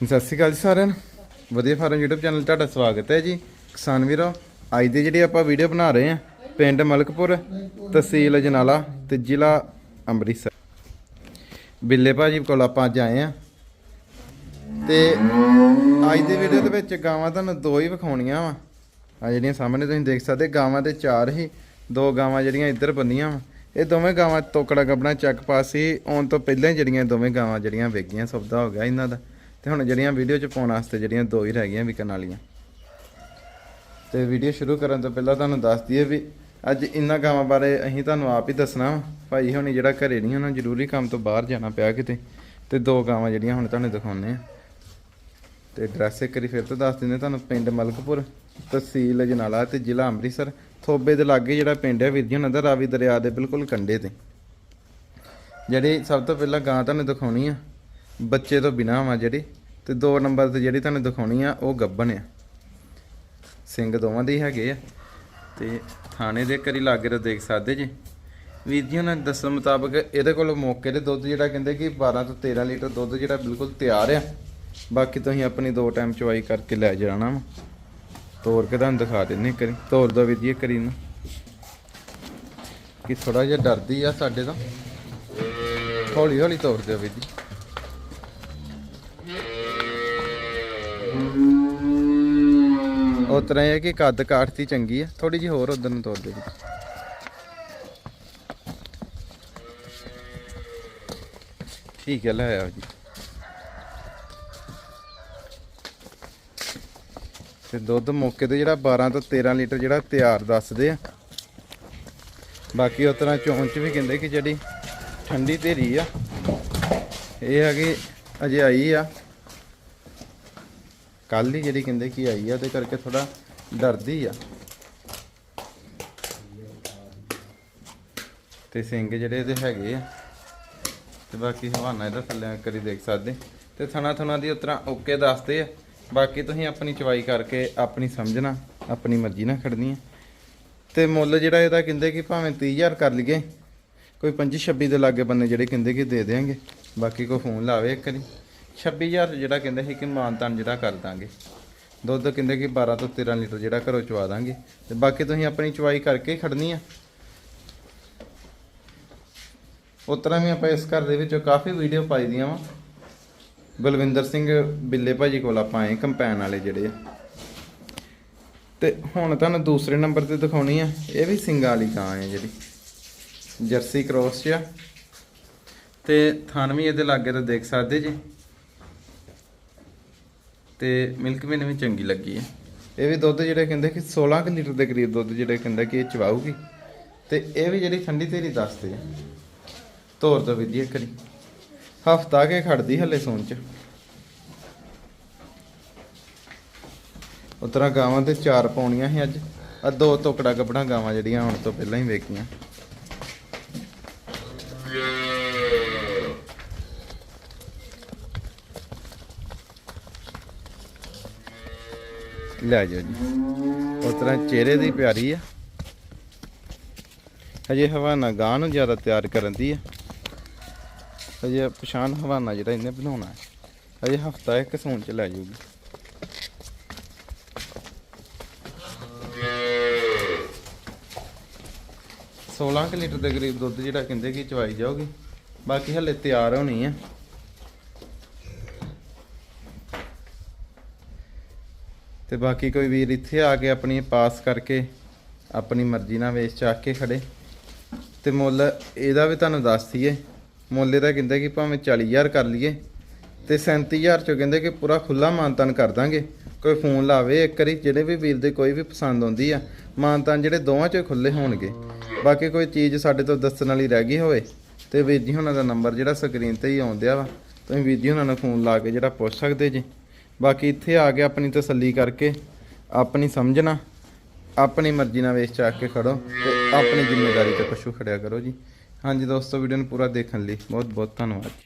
ਸਤਿ ਸ਼੍ਰੀ ਅਕਾਲ ਜੀ ਸਾਰਿਆਂ ਨੂੰ। ਵਧੀਆ ਫਾਰਮ YouTube ਚੈਨਲ ਤੁਹਾਡਾ ਸਵਾਗਤ ਹੈ ਜੀ। ਕਿਸਾਨ ਵੀਰੋ, ਅੱਜ ਦੀ ਜਿਹੜੀ ਆਪਾਂ ਵੀਡੀਓ ਬਣਾ ਰਹੇ ਹਾਂ, ਪਿੰਡ ਮਲਕਪੁਰ, ਤਹਿਸੀਲ ਅਜਨਾਲਾ ਤੇ ਜ਼ਿਲ੍ਹਾ ਅੰਮ੍ਰਿਤਸਰ। ਬਿੱਲੇ ਭਾਜੀ ਕੋਲ ਆਪਾਂ ਅੱਜ ਆਏ ਆ ਤੇ ਅੱਜ ਦੀ ਵੀਡੀਓ ਦੇ ਵਿੱਚ ਗਾਵਾਂ ਤੁਹਾਨੂੰ ਦੋ ਹੀ ਵਿਖਾਉਣੀਆਂ ਵਾ। ਆ ਜਿਹੜੀਆਂ ਸਾਹਮਣੇ ਤੁਸੀਂ ਦੇਖ ਸਕਦੇ, ਗਾਵਾਂ ਤੇ ਚਾਰ ਹੀ, ਦੋ ਗਾਵਾਂ ਜਿਹੜੀਆਂ ਇੱਧਰ ਬੰਨੀਆਂ ਵਾ। ਇਹ ਦੋਵੇਂ ਗਾਵਾਂ ਤੋਕੜਾ ਗੱਬਣਾ ਚੱਕ ਪਾਸ ਸੀ ਆਉਣ ਤੋਂ ਪਹਿਲਾਂ ਹੀ ਜਿਹੜੀਆਂ ਦੋਵੇਂ ਗਾਵਾਂ ਜਿਹੜੀਆਂ ਵੇਗੀਆਂ ਸੌਦਾ ਹੋ ਗਿਆ ਇਹਨਾਂ ਦਾ। ਤੇ ਹੁਣ ਜਿਹੜੀਆਂ ਵੀਡੀਓ ਚ ਪਾਉਣ ਵਾਸਤੇ ਜਿਹੜੀਆਂ ਦੋ ਹੀ ਰਹਿ ਗਈਆਂ ਵਿਕਣ ਵਾਲੀਆਂ। ਤੇ ਵੀਡੀਓ ਸ਼ੁਰੂ ਕਰਨ ਤੋਂ ਪਹਿਲਾਂ ਤੁਹਾਨੂੰ ਦੱਸ ਦਈਏ ਵੀ ਅੱਜ ਇਹਨਾਂ ਗਾਵਾਂ ਬਾਰੇ ਅਸੀਂ ਤੁਹਾਨੂੰ ਆਪ ਹੀ ਦੱਸਣਾ ਵਾ। ਭਾਈ ਹੁਣੀ ਜਿਹੜਾ ਘਰੇ ਨਹੀਂ, ਉਹਨਾਂ ਜ਼ਰੂਰੀ ਕੰਮ ਤੋਂ ਬਾਹਰ ਜਾਣਾ ਪਿਆ ਕਿਤੇ। ਤੇ ਦੋ ਗਾਵਾਂ ਜਿਹੜੀਆਂ ਹੁਣ ਤੁਹਾਨੂੰ ਦਿਖਾਉਣੇ ਆ। ਤੇ ਐਡਰੈਸ ਇੱਕ ਵਾਰੀ ਫਿਰ ਤੋਂ ਦੱਸ ਦਿੰਦੇ ਤੁਹਾਨੂੰ, ਪਿੰਡ ਮਲਕਪੁਰ, ਤਹਿਸੀਲ ਅਜਨਾਲਾ ਤੇ ਜ਼ਿਲ੍ਹਾ ਅੰਮ੍ਰਿਤਸਰ। ਥੋਬੇ ਦੇ ਲਾਗੇ ਜਿਹੜਾ ਪਿੰਡ ਹੈ ਵੀਰ ਜੀ, ਉਹਨਾਂ ਦਾ ਰਾਵੀ ਦਰਿਆ ਦੇ ਬਿਲਕੁਲ ਕੰਢੇ ਤੇ। ਜਿਹੜੀ ਸਭ ਤੋਂ ਪਹਿਲਾਂ ਗਾਂ ਤੁਹਾਨੂੰ ਦਿਖਾਉਣੀ ਆ। ਬੱਚੇ ਤੋਂ ਬਿਨਾਂ ਵਾ ਜਿਹੜੀ, ਤੇ ਦੋ ਨੰਬਰ ਤੇ ਜਿਹੜੀ ਤੁਹਾਨੂੰ ਦਿਖਾਉਣੀ ਆ, ਉਹ ਗੱਬਨ ਆ। ਸਿੰਘ ਦੋਵਾਂ ਦੇ ਹੈਗੇ ਆ। ਤੇ ਥਾਣੇ ਦੇ ਕਰੀ ਲਾਗੇ ਤਾਂ ਦੇਖ ਸਕਦੇ ਜੀ। ਵੀਰ ਜੀ, ਉਹਨਾਂ ਦੇ ਦੱਸਣ ਮੁਤਾਬਕ ਇਹਦੇ ਕੋਲ ਮੌਕੇ ਤੇ ਦੁੱਧ ਜਿਹੜਾ ਕਹਿੰਦੇ ਕਿ 12 ਤੋਂ 13 ਲੀਟਰ ਦੁੱਧ ਜਿਹੜਾ ਬਿਲਕੁਲ ਤਿਆਰ ਆ। ਬਾਕੀ ਤੁਸੀਂ ਆਪਣੀ ਦੋ ਟਾਈਮ ਚਵਾਈ ਕਰਕੇ ਲੈ ਜਾਣਾ ਵਾ। ਤੋੜ ਕੇ ਤੁਹਾਨੂੰ ਦਿਖਾ ਦਿੰਨੇ ਕਰੀ ਤੋੜ ਦੋ ਵੀਰ ਜੀ ਕਰੀ ਨੂੰ ਕਿ ਥੋੜਾ ਜਿਹਾ ਡਰਦੀ ਆ ਸਾਡੇ ਤੋਂ। ਹੌਲੀ ਹੌਲੀ ਤੋੜ ਦਿਓ ਵੀਰ ਜੀ। ਉਹ ਤਰ੍ਹਾਂ ਇਹ ਹੈ ਕਿ ਕੱਦ ਕਾਠਤੀ ਚੰਗੀ ਆ ਥੋੜੀ ਜਿਹੀ ਹੋਰ ਉਧਰ ਨੂੰ ਤੋੜ ਦਿਓ ਠੀਕ ਹੈ, ਲੈ ਆਓ ਜੀ। ਤੇ ਦੁੱਧ ਮੌਕੇ ਤੇ ਜਿਹੜਾ 12 ਤੋਂ 13 ਲੀਟਰ ਜਿਹੜਾ ਤਿਆਰ ਦੱਸਦੇ ਆ। ਬਾਕੀ ਉਸ ਤਰ੍ਹਾਂ ਚੋਣ ਚ ਵੀ ਕਹਿੰਦੇ ਕਿ ਜਿਹੜੀ ਠੰਡੀ ਧੇਰੀ ਆ, ਇਹ ਹੈਗੀ ਅਜੇ ਆਈ ਆ। ਕੱਲ ਹੀ ਜਿਹੜੀ ਕਹਿੰਦੇ ਕਿ ਆਈ ਆ ਤੇ ਕਰਕੇ ਥੋੜਾ ਡਰਦੀ ਆ। ਤੇ ਸਿੰਘ ਜਿਹੜੇ ਇਹਦੇ ਹੈਗੇ ਆ, ਤੇ ਬਾਕੀ ਹਵਾਨਾ ਇਹਦਾ ਥੱਲੇ ਕਰੀ ਦੇਖ ਸਕਦੇ। ਤੇ ਥਣਾ ਥਣਾ ਦੀ ਉਤਰਾ ਓਕੇ ਦੱਸਦੇ ਆ। ਬਾਕੀ ਤੁਸੀਂ ਆਪਣੀ ਚਵਾਈ ਕਰਕੇ ਆਪਣੀ ਸਮਝਣਾ, ਆਪਣੀ ਮਰਜ਼ੀ ਨਾਲ ਖੜਨੀ ਹੈ ਤੇ ਮੁੱਲ ਜਿਹੜਾ ਇਹਦਾ ਕਹਿੰਦੇ ਕਿ ਭਾਵੇਂ 30000 ਕਰ ਲਈਏ, ਕੋਈ 25 26 ਦੇ ਲਾਗੇ ਬੰਨੇ ਜਿਹੜੇ ਕਹਿੰਦੇ ਕਿ ਦੇ ਦੇਾਂਗੇ। ਬਾਕੀ ਕੋਈ ਫੋਨ ਲਾਵੇ ਇੱਕ ਵਾਰੀ। 26000 ਜਿਹੜਾ ਕਹਿੰਦੇ ਸੀ ਕਿ ਮਾਨਤਾਨ ਜਿਹੜਾ ਕਰ ਦਾਂਗੇ। ਦੁੱਧ ਕਹਿੰਦੇ ਕਿ 12 ਤੋਂ 13 ਲੀਟਰ ਜਿਹੜਾ ਘਰੋਂ ਚਵਾ ਦਾਂਗੇ। ਤੇ ਬਾਕੀ ਤੁਸੀਂ ਆਪਣੀ ਚਵਾਈ ਕਰਕੇ ਖੜਨੀ ਆ। ਉਸ ਤਰ੍ਹਾਂ ਵੀ ਆਪਾਂ ਇਸ ਘਰ ਦੇ ਵਿੱਚ ਕਾਫੀ ਵੀਡੀਓ ਪਾਈ ਦੀਆਂ ਵਾ। ਬਲਵਿੰਦਰ ਸਿੰਘ ਬਿੱਲੇ ਭਾਜੀ ਕੋਲ ਆਪਾਂ ਆਏ ਕੰਪੈਨ ਵਾਲੇ ਜਿਹੜੇ ਆ। ਤੇ ਹੁਣ ਤੁਹਾਨੂੰ ਦੂਸਰੇ ਨੰਬਰ ਤੇ ਦਿਖਾਉਣੀ ਆ। ਇਹ ਵੀ ਸਿੰਗਾਂ ਵਾਲੀ ਗਾਂ ਹੈ ਜਿਹੜੀ। ਜਰਸੀ ਕ੍ਰੋਸ ਚ ਆ। ਤੇ ਥਣ ਵੀ ਇਹਦੇ ਲਾਗੇ ਤਾਂ ਦੇਖ ਸਕਦੇ ਜੀ। ਤੇ ਮਿਲਕ ਵੀ ਵੀ ਚੰਗੀ ਲੱਗੀ ਹੈ। ਇਹ ਵੀ ਦੁੱਧ ਜਿਹੜੇ ਕਹਿੰਦੇ ਕਿ 16 ਕੁ ਲੀਟਰ ਦੇ ਕਰੀਬ ਦੁੱਧ ਜਿਹੜੇ ਕਹਿੰਦਾ ਕਿ ਇਹ ਚਵਾਊਗੀ। ਤੇ ਇਹ ਵੀ ਜਿਹੜੀ ਠੰਡੀ ਤੇਰੀ ਦੱਸਦੇ ਆ। ਤੋਰ ਦੋ ਵਿਧੀ ਇੱਕ ਵਾਰੀ। ਹਫਤਾ ਕੇ ਖੜਦੀ ਹੱਲੇ ਸੌਣ ਚ। ਉਤਰਾ ਗਾਵਾਂ ਤੇ ਚਾਰ ਪਾਉਣੀਆਂ ਸੀ ਅੱਜ। ਆ ਦੋ ਟੁਕੜਾ ਗੱਬਣਾ ਗਾਵਾਂ ਜਿਹੜੀਆਂ ਹੁਣ ਤੋਂ ਪਹਿਲਾਂ ਹੀ ਵੇਖੀਆਂ। ਲੈ ਜਾਓ ਜੀ। ਉਸ ਤਰ੍ਹਾਂ ਚਿਹਰੇ ਦੀ ਪਿਆਰੀ ਆ। ਹਜੇ ਹਵਾਨਾ ਗਾਂ ਨੂੰ ਜ਼ਿਆਦਾ ਤਿਆਰ ਕਰਨ ਦੀ ਆ। ਹਜੇ ਪਛਾਣ ਹਵਾਨਾ ਜਿਹੜਾ ਇਹਨੇ ਬਣਾਉਣਾ ਹੈ। ਹਜੇ ਹਫਤਾ ਇੱਕ ਸੌਣ ਚ ਲੈ ਜਾਊਗੀ। ਸੋਲਾਂ ਕੁ ਲੀਟਰ ਦੇ ਕਰੀਬ ਦੁੱਧ ਜਿਹੜਾ ਕਹਿੰਦੇ ਕਿ ਚਵਾਈ ਜਾਊਗੀ। ਬਾਕੀ ਹਲੇ ਤਿਆਰ ਹੋਣੀ ਆ। ਤੇ ਬਾਕੀ ਕੋਈ ਵੀਰ ਇੱਥੇ ਆ ਕੇ ਆਪਣੀ ਪਾਸ ਕਰਕੇ ਆਪਣੀ ਮਰਜ਼ੀ ਨਾਲ ਵੇਚ ਚੱਕ ਕੇ ਖੜੇ। ਤੇ ਮੁੱਲ ਇਹਦਾ ਵੀ ਤੁਹਾਨੂੰ ਦੱਸ ਦਈਏ। ਮੁੱਲ ਇਹਦਾ ਕਹਿੰਦੇ ਕਿ ਭਾਵੇਂ 40000 ਕਰ ਲਈਏ ਤੇ 37000 ਚੋਂ ਕਹਿੰਦੇ ਕਿ ਪੂਰਾ ਖੁੱਲਾ ਮਾਨਤਾਨ ਕਰ ਦਾਂਗੇ। ਕੋਈ ਫੋਨ ਲਾਵੇ ਇੱਕ ਵਾਰੀ, ਜਿਹੜੇ ਵੀ ਵੀਰ ਦੇ ਕੋਈ ਵੀ ਪਸੰਦ ਆਉਂਦੀ ਆ, ਮਾਨਤਾਨ ਜਿਹੜੇ ਦੋਵਾਂ ਚੋਂ ਖੁੱਲੇ ਹੋਣਗੇ। ਬਾਕੀ ਕੋਈ ਚੀਜ਼ ਸਾਡੇ ਤੋਂ ਦੱਸਣ ਵਾਲੀ ਰਹਿ ਗਈ ਹੋਵੇ, ਤੇ ਵੀਰ ਜੀ ਉਹਨਾਂ ਦਾ ਨੰਬਰ ਜਿਹੜਾ ਸਕਰੀਨ ਤੇ ਹੀ ਆਉਂਦਿਆ ਵਾ, ਤੁਸੀਂ ਵੀਰ ਜੀ ਉਹਨਾਂ ਨੂੰ ਫੋਨ ਲਾ ਕੇ ਜਿਹੜਾ ਪੁੱਛ ਸਕਦੇ ਜੀ। ਬਾਕੀ ਇੱਥੇ ਆ ਕੇ ਆਪਣੀ ਤਸੱਲੀ ਕਰਕੇ, ਆਪਣੀ ਸਮਝਣਾ, ਆਪਣੀ ਮਰਜ਼ੀ ਨਾਲ ਵੇਚ ਚੱਕ ਕੇ ਖੜੋ ਤੇ ਆਪਣੀ ਜ਼ਿੰਮੇਵਾਰੀ ਤੇ ਪਸ਼ੂ ਖੜਿਆ ਕਰੋ ਜੀ। ਹਾਂਜੀ ਦੋਸਤੋ ਵੀਡੀਓ ਨੂੰ ਪੂਰਾ ਦੇਖਣ ਲਈ ਬਹੁਤ ਬਹੁਤ ਧੰਨਵਾਦ।